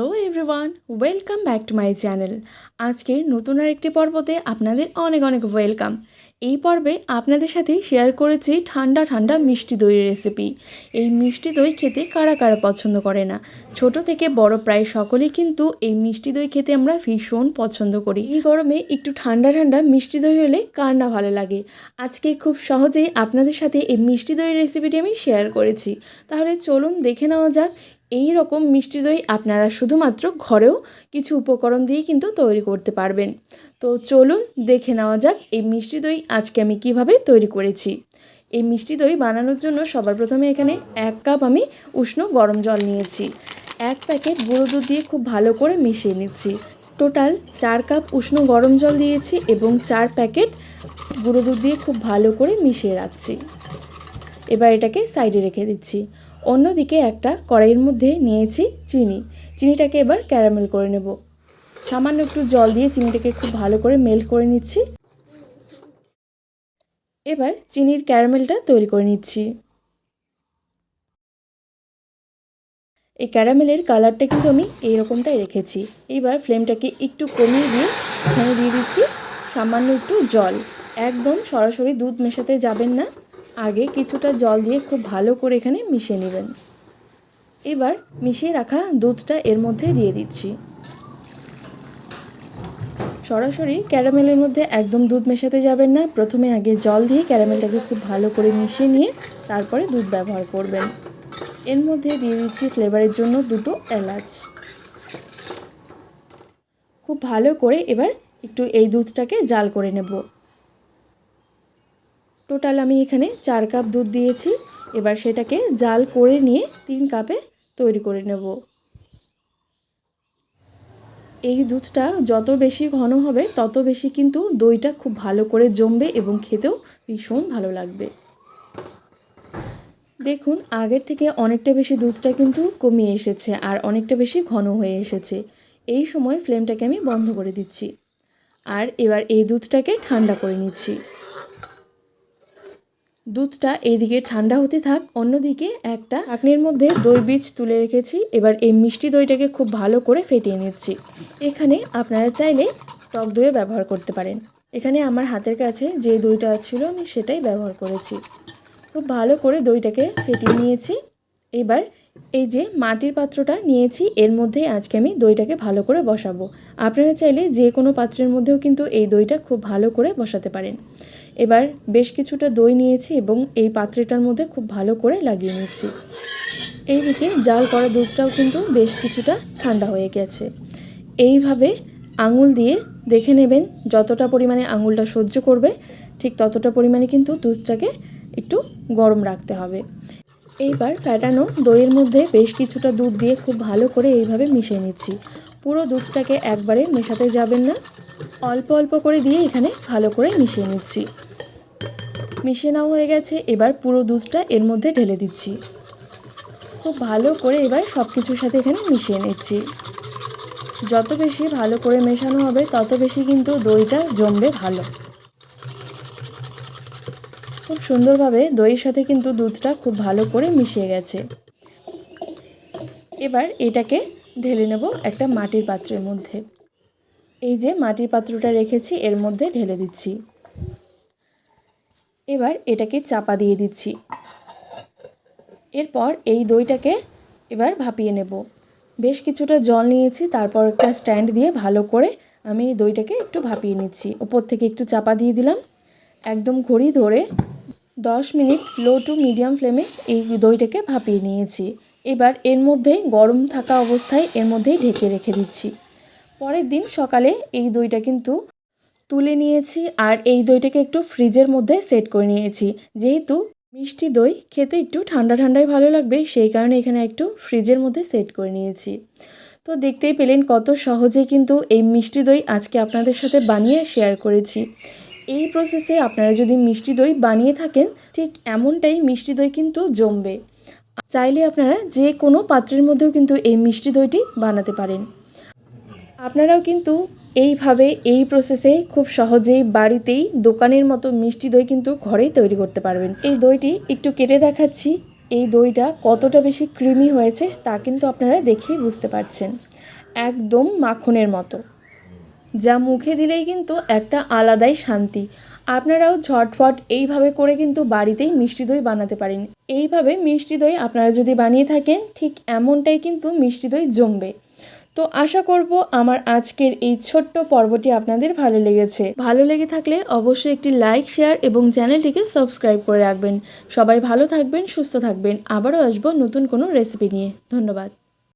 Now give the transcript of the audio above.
Hello everyone welcome back to my channel আজকের নতুন আর একটি পর্বতে আপনাদের অনেক অনেক ওয়েলকাম এই পর্বে আপনাদের সাথে শেয়ার করেছি ঠান্ডা ঠান্ডা মিষ্টি দইয়ের রেসিপি এই মিষ্টি দই খেতে কারা কারা পছন্দ করে না? ছোট থেকে বড় প্রায় সকলেই কিন্তু এই মিষ্টি দই খেতে আমরা ভীষণ পছন্দ করি। এই গরমে একটু ঠান্ডা ঠান্ডা মিষ্টি দই হলে কার না ভালো লাগে? আজকে খুব সহজেই আপনাদের সাথে এই মিষ্টি দইয়ের রেসিপিটি আমি শেয়ার করেছি। তাহলে চলুন দেখে নেওয়া যাক এই রকম মিষ্টি দই আপনারা শুধুমাত্র ঘরেও কিছু উপকরণ দিয়ে কিন্তু তৈরি করতে পারবেন। তো চলুন দেখে নেওয়া যাক এই মিষ্টি দই আজকে আমি কীভাবে তৈরি করেছি। এই মিষ্টি দই বানানোর জন্য সবার প্রথমে এখানে এক কাপ আমি উষ্ণ গরম জল নিয়েছি। এক প্যাকেট গুঁড়ো দুধ দিয়ে খুব ভালো করে মিশিয়ে নিচ্ছি। টোটাল চার কাপ উষ্ণ গরম জল দিয়েছি এবং চার প্যাকেট গুঁড়ো দুধ দিয়ে খুব ভালো করে মিশিয়ে রাখছি। এবার এটাকে সাইডে রেখে দিচ্ছি। অন্যদিকে একটা কড়াইয়ের মধ্যে নিয়েছি চিনি। চিনিটাকে এবার ক্যারামেল করে নেব। সামান্য একটু জল দিয়ে চিনিটাকে খুব ভালো করে মেল্ট করে নিচ্ছি। এবার চিনির ক্যারামেলটা তৈরি করে নিচ্ছি। এই ক্যারামেলের কালারটা কিন্তু আমি এইরকমটাই রেখেছি। এবার ফ্লেমটাকে একটু কমিয়ে দিয়ে এখানে দিয়ে দিচ্ছি সামান্য একটু জল। একদম সরাসরি দুধ মেশাতে যাবেন না। আগে কিছুটা জল দিয়ে খুব ভালো করে এখানে মিশিয়ে নেবেন। এবার মিশিয়ে রাখা দুধটা এর মধ্যে দিয়ে দিচ্ছি। সরাসরি ক্যারামেলের মধ্যে একদম দুধ মেশাতে যাবেন না। প্রথমে আগে জল দিয়ে ক্যারামেলটাকে খুব ভালো করে মিশিয়ে নিয়ে তারপরে দুধ ব্যবহার করবেন। এর মধ্যে দিয়ে দিচ্ছি ফ্লেভারের জন্য দুটো এলাচ। খুব ভালো করে এবার একটু এই দুধটাকে জাল করে নেব। টোটাল আমি এখানে চার কাপ দুধ দিয়েছি। এবার সেটাকে জাল করে নিয়ে তিন কাপে তৈরি করে নেব। এই দুধটা যত বেশি ঘন হবে, তত বেশি কিন্তু দইটা খুব ভালো করে জমবে এবং খেতেও ভীষণ ভালো লাগবে। দেখুন, আগের থেকে অনেকটা বেশি দুধটা কিন্তু কমিয়ে এসেছে আর অনেকটা বেশি ঘন হয়ে এসেছে। এই সময় ফ্লেমটাকে আমি বন্ধ করে দিচ্ছি। আর এবার এই দুধটাকে ঠান্ডা করে নিচ্ছি। দুধটা এইদিকে ঠান্ডা হতে থাক, অন্যদিকে একটা ঢাকনির মধ্যে দই বীজ তুলে রেখেছি। এবার এই মিষ্টি দইটাকে খুব ভালো করে ফেটিয়ে নিচ্ছি। এখানে আপনারা চাইলে টক দইও ব্যবহার করতে পারেন। এখানে আমার হাতের কাছে যে দইটা ছিল, আমি সেটাই ব্যবহার করেছি। খুব ভালো করে দইটাকে ফেটিয়ে নিয়েছি। এবার এই যে মাটির পাত্রটা নিয়েছি, এর মধ্যে আজকে আমি দইটাকে ভালো করে বসাবো। আপনারা চাইলে যে কোনো পাত্রের মধ্যেও কিন্তু এই দইটা খুব ভালো করে বসাতে পারেন। এবার বেশ কিছুটা দই নিয়েছি এবং এই পাত্রটার মধ্যে খুব ভালো করে লাগিয়ে নিচ্ছি। এইদিকে জাল করা দুধটাও কিন্তু বেশ কিছুটা ঠান্ডা হয়ে গেছে। এইভাবে আঙুল দিয়ে দেখে নেবেন যতটা পরিমাণে আঙুলটা সহ্য করবে, ঠিক ততটা পরিমাণে কিন্তু দুধটাকে একটু গরম রাখতে হবে। এইবার ফ্যাটানো দইয়ের মধ্যে বেশ কিছুটা দুধ দিয়ে খুব ভালো করে এইভাবে মিশিয়ে নিচ্ছি। পুরো দুধটাকে একবারে মেশাতে যাবেন না। অল্প অল্প করে দিয়ে এখানে ভালো করে মিশিয়ে নিচ্ছি। মিশিয়ে নেওয়া হয়ে গেছে, এবার পুরো দুধটা এর মধ্যে ঢেলে দিচ্ছি। খুব ভালো করে এবার সব কিছুর সাথে এখানে মিশিয়ে নিচ্ছি। যত বেশি ভালো করে মেশানো হবে, তত বেশি কিন্তু দইটা জমবে ভালো। খুব সুন্দরভাবে দইয়ের সাথে কিন্তু দুধটা খুব ভালো করে মিশিয়ে গেছে। এবার এটাকে ঢেলে নেব একটা মাটির পাত্রের মধ্যে। এই যে মাটির পাত্রটা রেখেছি, এর মধ্যে ঢেলে দিচ্ছি। এবার এটাকে চাপা দিয়ে দিচ্ছি। এরপর এই দইটাকে এবার ভাপিয়ে নেব। বেশ কিছুটা জল নিয়েছি, তারপর একটা স্ট্যান্ড দিয়ে ভালো করে আমি দইটাকে একটু ভাপিয়ে নিচ্ছি। ওপর থেকে একটু চাপা দিয়ে দিলাম। একদম ঘড়ি ধরে দশ মিনিট লো টু মিডিয়াম ফ্লেমে এই দইটাকে ভাপিয়ে নিয়েছি। এবার এর মধ্যে গরম থাকা অবস্থায় এর মধ্যেই ঢেকে রেখে দিচ্ছি। পরের দিন সকালে এই দইটা কিন্তু তুলে নিয়েছি আর এই দইটাকে একটু ফ্রিজের মধ্যে সেট করে নিয়েছি। যেহেতু মিষ্টি দই খেতে একটু ঠান্ডা ঠান্ডাই ভালো লাগবে, সেই কারণে এখানে একটু ফ্রিজের মধ্যে সেট করে নিয়েছি। তো দেখতেই পেলেন কত সহজে কিন্তু এই মিষ্টি দই আজকে আপনাদের সাথে বানিয়ে শেয়ার করেছি। এই প্রসেসে আপনারা যদি মিষ্টি দই বানিয়ে থাকেন, ঠিক এমনটাই মিষ্টি দই কিন্তু জমবে। চাইলে আপনারা যে কোনো পাত্রের মধ্যেও কিন্তু এই মিষ্টি দইটি বানাতে পারেন। আপনারাও কিন্তু এইভাবে এই প্রসেসে খুব সহজেই বাড়িতেই দোকানের মতো মিষ্টি দই কিন্তু ঘরেই তৈরি করতে পারবেন। এই দইটি একটু কেটে দেখাচ্ছি। এই দইটা কতটা বেশি ক্রিমি হয়েছে তা কিন্তু আপনারা দেখেই বুঝতে পারছেন। একদম মাখনের মতো। যা মুখে দিলেই কিন্তু একটা আলাদাই শান্তি। আপনারাও ঝটফট এইভাবে করে কিন্তু বাড়িতেই মিষ্টি দই বানাতে পারেন। এইভাবে মিষ্টি দই আপনারা যদি বানিয়ে থাকেন, ঠিক এমনটাই কিন্তু মিষ্টি দই জমবে। তো আশা করব আমার আজকের এই ছোট্ট পর্বটি আপনাদের ভালো লেগেছে। ভালো লেগে থাকলে অবশ্যই একটি লাইক, শেয়ার এবং চ্যানেলটিকে সাবস্ক্রাইব করে রাখবেন। সবাই ভালো থাকবেন, সুস্থ থাকবেন। আবারও আসব নতুন কোনো রেসিপি নিয়ে। ধন্যবাদ।